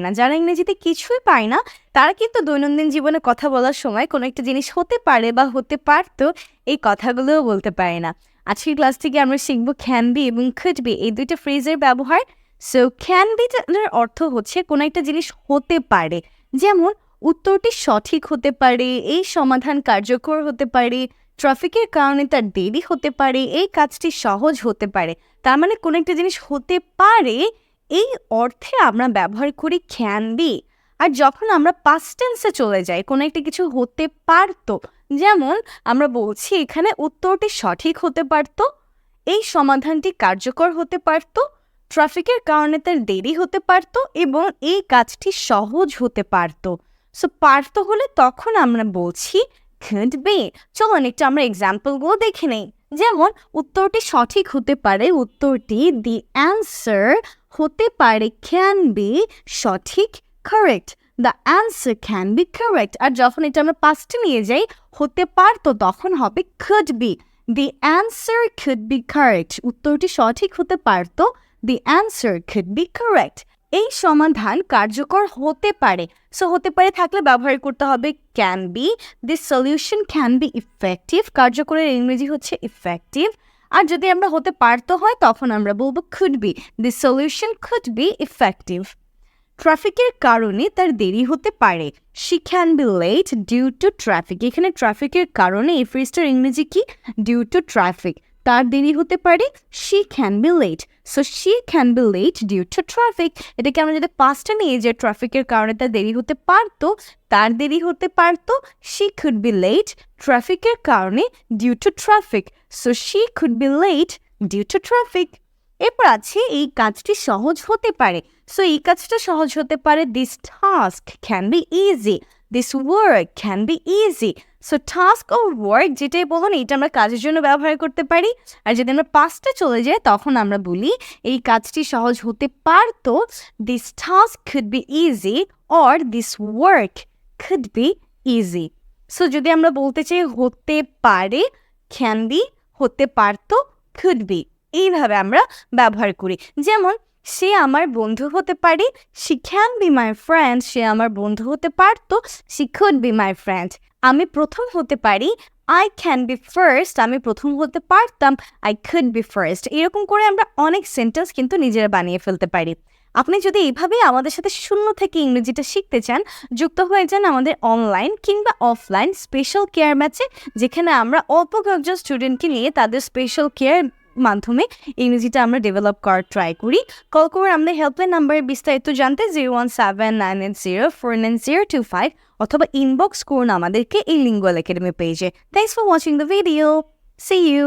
না। যারা ইংরেজিতে কিছুই পায় না, তারা কিন্তু দৈনন্দিন জীবনে কথা বলার সময় কোনো একটা জিনিস হতে পারে বা হতে পারতো, এই কথাগুলোও বলতে পারে না। আজকের ক্লাস থেকে আমরা শিখব ক্যান বি এবং খুড বি এই দুইটা ফ্রেজের ব্যবহার। সো ক্যান বিটার অর্থ হচ্ছে কোনো একটা জিনিস হতে পারে, যেমন উত্তরটি সঠিক হতে পারে, এই সমাধান কার্যকর হতে পারে ট্রাফিকের কারণে তার দেরি হতে পারে, এই কাজটি সহজ হতে পারে। তার মানে কোনো একটা জিনিস হতে পারে এই অর্থে আমরা ব্যবহার করি ক্যান বি আর যখন আমরা পাস্ট টেন্সে চলে যাই, কোনো একটা কিছু হতে পারতো, যেমন আমরা বলছি এখানে উত্তরটি সঠিক হতে পারতো, এই সমাধানটি কার্যকর হতে পারতো ট্রাফিকের কারণে তার দেরি হতে পারতো এবং এই কাজটি সহজ হতে পারতো। সো পারতো হলে তখন আমরা বলছি could বে চলুন একটু আমরা এক্সাম্পলগুলো দেখে নেই। যেমন, উত্তরটি সঠিক হতে পারে, উত্তরটি দি অ্যান্সার হতে পারে ক্যান বি সঠিক correct the answer can be correct আর যখন এটা আমরা পাস্টে নিয়ে যাই, হতে পারতো, তখন হবে could be the answer could be correct উত্তরটি সঠিক হতে পারতো the answer could be correct এই সমাধান কার্যকর হতে পারে। সো হতে পারে থাকলে ব্যবহার করতে হবে can be this solution can be effective কার্যকরের ইংরেজি হচ্ছে ইফেক্টিভ আর যদি আমরা হতে পারতো হয়, তখন আমরা বলব could be the solution could be effective ট্রাফিকের কারণে তার দেরি হতে পারে। She can be late due to traffic এখানে ট্রাফিকের কারণে এই ফ্রেজটার ইংরেজি কি? ডিউ টু ট্রাফিক তার দেরি হতে পারে she can be late so she can be late due to traffic এটাকে আমরা যদি পাঁচটা নিয়ে যে ট্রাফিকের কারণে তার দেরি হতে পারতো, তার দেরি হতে পারতো শি কুড বি লেট ট্রাফিকের কারণে due to traffic so she could be late due to traffic এরপর আছে, এই কাজটি সহজ হতে পারে। সো এই কাজটা সহজ হতে পারে this task can be easy this work can be easy so task O work যেটাই বলুন, এইটা আমরা কাজের জন্য ব্যবহার করতে পারি। আর যদি আমরা পাঁচটা চলে যাই, তখন আমরা বলি, এই কাজটি সহজ হতে পারতো this task could be easy or this work could be easy so যদি আমরা বলতে চাই, হতে পারে ক্যান বি হতে পারতো কুড বি এইভাবে আমরা ব্যবহার করি। যেমন সে আমার বন্ধু হতে পারে she can be my friend সে আমার বন্ধু হতে পারতো she could be my friend আমি প্রথম হতে পারি আই ক্যান বি ফার্স্ট আমি প্রথম হতে পারতাম আই কুড বি ফার্স্ট এরকম করে আমরা অনেক সেন্টেন্স কিন্তু নিজেরা বানিয়ে ফেলতে পারি। আপনি যদি এইভাবেই আমাদের সাথে শূন্য থেকে ইংরেজিটা শিখতে চান, যুক্ত হয়ে যান আমাদের অনলাইন কিংবা অফলাইন স্পেশাল কেয়ার ম্যাচে যেখানে আমরা অল্প কয়েকজন স্টুডেন্টকে নিয়ে তাদের স্পেশাল কেয়ার মাধ্যমে ইংরেজিটা আমরা ডেভেলপ করার ট্রাই করি। কল করে আমাদের হেল্পলাইন নাম্বার বিস্তারিত জানতে zero one seven nine eight zero four nine zero two five অথবা ইনবক্স করুন আমাদেরকে এই লিঙ্গুয়াল একাডেমি পেজে thanks for watching the video see you